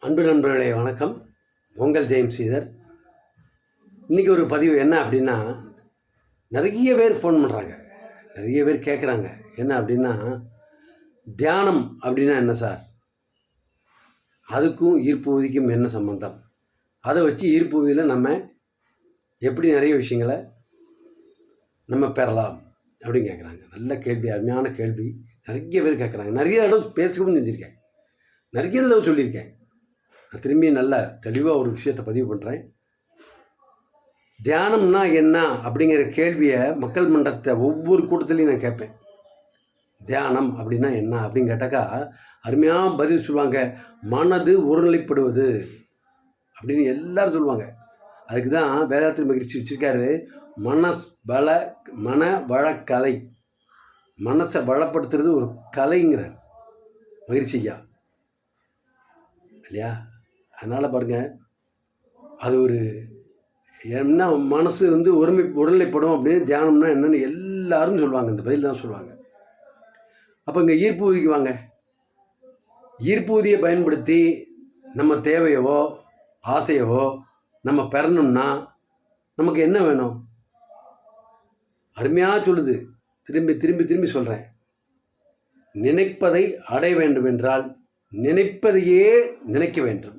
அன்பு நண்பர்களே வணக்கம். உங்கள் ஜெயம் சீதர். இன்றைக்கி ஒரு பதிவு என்ன அப்படின்னா நிறைய பேர் ஃபோன் பண்ணுறாங்க நிறைய பேர் கேட்குறாங்க என்ன அப்படின்னா தியானம் அப்படின்னா என்ன சார்? அதுக்கும் ஈர்ப்பு விதிக்கும் என்ன சம்பந்தம்? அதை வச்சு ஈர்ப்பு விதியில் நம்ம எப்படி நிறைய விஷயங்களை நம்ம பெறலாம் அப்படின்னு கேட்குறாங்க நல்ல கேள்வி அருமையான கேள்வி. நிறைய பேர் கேட்குறாங்க நிறைய இடம் பேசவும் செஞ்சுருக்கேன். நிறைய தடவை சொல்லியிருக்கேன். நான் திரும்பி நல்ல தெளிவாக ஒரு விஷயத்தை பதிவு பண்ணுறேன் தியானம்னா என்ன அப்படிங்கிற கேள்வியை மக்கள் மன்றத்தை ஒவ்வொரு கூட்டத்துலையும் நான் கேட்பேன். தியானம் அப்படின்னா என்ன அப்படின்னு கேட்டாக்கா அருமையாக பதில் சொல்லுவாங்க மனது ஒருநிலைப்படுவது அப்படின்னு எல்லாரும் சொல்லுவாங்க. அதுக்கு தான் வேதாத்திரி மகிழ்ச்சி வச்சுருக்காரு மனஸ் வள மன வழக்கலை. மனசை வளப்படுத்துறது ஒரு கலைங்கிறார் மகிழ்ச்சியா இல்லையா? அதனால் பாருங்கள் அது ஒரு என்ன மனசு வந்து ஒருமை உடலைப்படும் அப்படின்னு தியானம்னா என்னென்னு எல்லாரும் சொல்லுவாங்க இந்த பதில் தான் சொல்லுவாங்க. அப்போ இங்கே ஈர்ப்பு ஊதிக்கு வாங்க. ஈர்ப்பு ஊதியை பயன்படுத்தி நம்ம தேவையவோ ஆசையவோ நம்ம பெறணும்னா நமக்கு என்ன வேணும்? அருமையாக சொல்லுது. திரும்பி திரும்பி திரும்பி சொல்கிறேன் நினைப்பதை அடைய வேண்டும் என்றால் நினைப்பதையே நினைக்க வேண்டும்.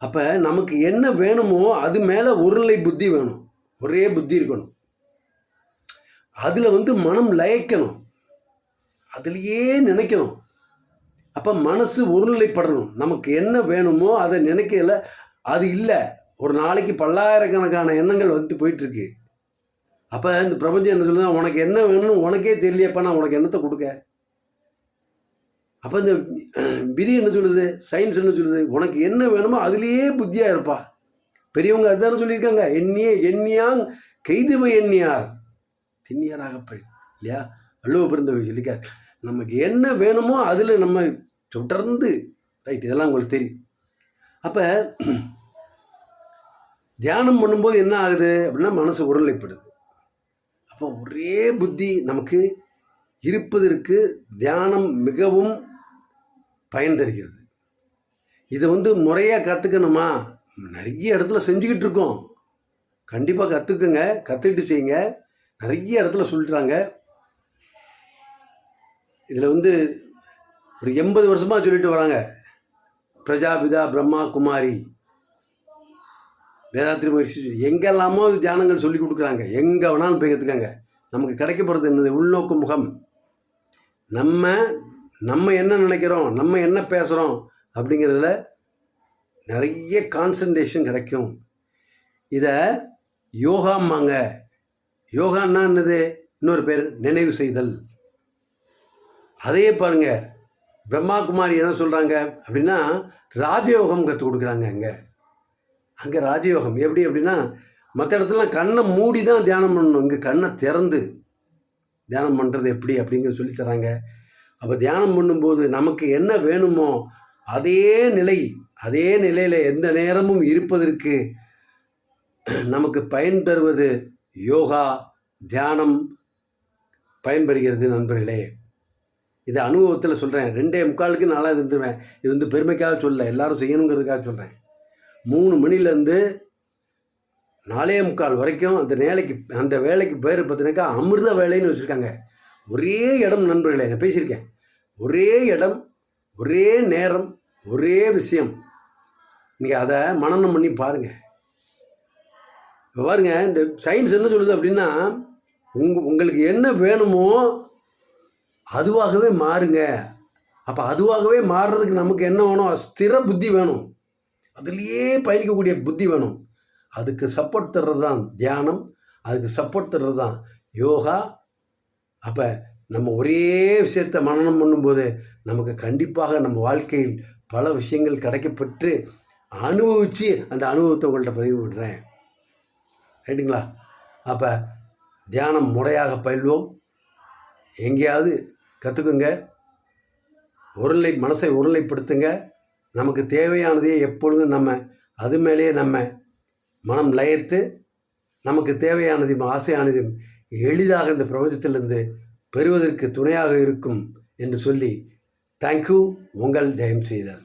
அப்போ நமக்கு என்ன வேணுமோ அது மேலே ஒருநிலை புத்தி வேணும். ஒரே புத்தி இருக்கணும். அதில் வந்து மனம் லயக்கணும். அதுலேயே நினைக்கணும். அப்போ மனசு ஒருநிலைப்படணும். நமக்கு என்ன வேணுமோ அதை நினைக்கல அது இல்லை. ஒரு நாளைக்கு பல்லாயிரக்கணக்கான எண்ணங்கள் வந்துட்டு போயிட்டுருக்கு. அப்போ இந்த பிரபஞ்சம் என்ன சொல்லுதான் உனக்கு என்ன வேணும்னு உனக்கே தெரியலையப்பா நான் உனக்கு என்னத்தை கொடுக்க. அப்போ இந்த விதி என்ன சொல்லுது? சயின்ஸ் என்ன சொல்லுது? உனக்கு என்ன வேணுமோ அதுலேயே புத்தியாக இருப்பா. பெரியவங்க அதுதானே சொல்லியிருக்காங்க. எண்ணியே எண்ணியாங் கைதுவை எண்ணியார். திண்ணியாராகப்பள் இல்லையா? வள்ளுவ பிறந்தவை சொல்லிக்கார் நமக்கு என்ன வேணுமோ அதில் நம்ம தொடர்ந்து ரைட் இதெல்லாம் உங்களுக்கு தெரியும். அப்போ தியானம் பண்ணும்போது என்ன ஆகுது? அப்படின்னா மனசு உருளைப்படுது அப்போ ஒரே புத்தி நமக்கு இருப்பதற்கு தியானம் மிகவும் பயன் தருகிறது இதை வந்து முறையாக கற்றுக்கணுமா நிறைய இடத்துல செஞ்சுக்கிட்டு இருக்கோம். கண்டிப்பாக கற்றுக்குங்க கற்றுக்கிட்டு செய்யுங்க. நிறைய இடத்துல சொல்லிட்டாங்க இதில் வந்து ஒரு எண்பது வருஷமாக சொல்லிட்டு வராங்க. பிரஜாபிதா பிரம்மா குமாரி. வேதாத்திரி மகிழ்ச்சி எங்கெல்லாமோ தியானங்கள் சொல்லி கொடுக்குறாங்க. எங்கே வேணாலும் போய் கற்றுக்காங்க நமக்கு கிடைக்க போகிறது என்னது? உள்நோக்கு முகம். நம்ம நம்ம என்ன நினைக்கிறோம் நம்ம என்ன பேசுகிறோம் அப்படிங்கிறதுல நிறைய கான்சன்ட்ரேஷன் கிடைக்கும். இதை யோகாம்பாங்க. யோகான்னா என்னது? இன்னொரு பேர் நினைவு செய்தல். அதையே பாருங்கள் பிரம்மா குமாரி என்ன சொல்கிறாங்க அப்படின்னா ராஜயோகம் கற்றுக் கொடுக்குறாங்க அங்கே. அங்கே ராஜயோகம். எப்படி அப்படின்னா மற்ற இடத்துலலாம் கண்ணை மூடி தான் தியானம் பண்ணணும். இங்கே கண்ணை திறந்து தியானம் பண்ணுறது எப்படி அப்படிங்கிற சொல்லி தராங்க. அப்போ தியானம் பண்ணும்போது நமக்கு என்ன வேணுமோ அதே நிலை அதே நிலையில் எந்த நேரமும் இருப்பதற்கு நமக்கு பயன் தருவது யோகா தியானம் பயன்படுகிறது நண்பர்களே. இது அனுபவத்தில் சொல்கிறேன் ரெண்டே முக்காலுக்கு நாளாக இருந்துருவேன். இது வந்து பெருமைக்காக சொல்ல எல்லாரும் செய்யணுங்கிறதுக்காக சொல்கிறேன் மூணு மணிலேருந்து நாலே முக்கால் வரைக்கும் அந்த வேலைக்கு அந்த வேலைக்கு பேர் பார்த்தீங்கன்னாக்கா அமிர்த வேலைன்னு வச்சுருக்காங்க. ஒரே இடம் நண்பர்களே நான் பேசியிருக்கேன். ஒரே இடம் ஒரே நேரம் ஒரே விஷயம். நீங்கள் அதை மனநம் பண்ணி பாருங்கள் இப்போ பாருங்கள் இந்த சயின்ஸ் என்ன சொல்லுது அப்படின்னா உங் உங்களுக்கு என்ன வேணுமோ அதுவாகவே மாறுங்க. அப்போ அதுவாகவே மாறுறதுக்கு நமக்கு என்ன வேணும்? ஸ்திர புத்தி வேணும். அதுலேயே பயணிக்கக்கூடிய புத்தி வேணும். அதுக்கு சப்போர்ட் தர்றது தான் தியானம். அதுக்கு சப்போர்ட் தர்றது தான் யோகா. அப்போ நம்ம ஒரே விஷயத்தை மனநம் பண்ணும்போது நமக்கு கண்டிப்பாக நம்ம வாழ்க்கையில் பல விஷயங்கள் கிடைக்கப்பட்டு அனுபவித்து அந்த அனுபவத்தை உங்கள்கிட்ட பதிவு பண்ணுறேன் ரைட்டுங்களா அப்போ தியானம் முறையாக பயில்வோம். எங்கேயாவது கற்றுக்குங்க உருளை மனசை உருளைப்படுத்துங்க. நமக்கு தேவையானதையே எப்பொழுதும் நம்ம அது மேலேயே நம்ம மனம் லயத்து நமக்கு தேவையானதையும் ஆசையானதையும் எளிதாக இந்த பிரபஞ்சத்திலிருந்து பெறுவதற்கு துணையாக இருக்கும் என்று சொல்லி தேங்க்யூ உங்கள் ஜெயம் செய்தார்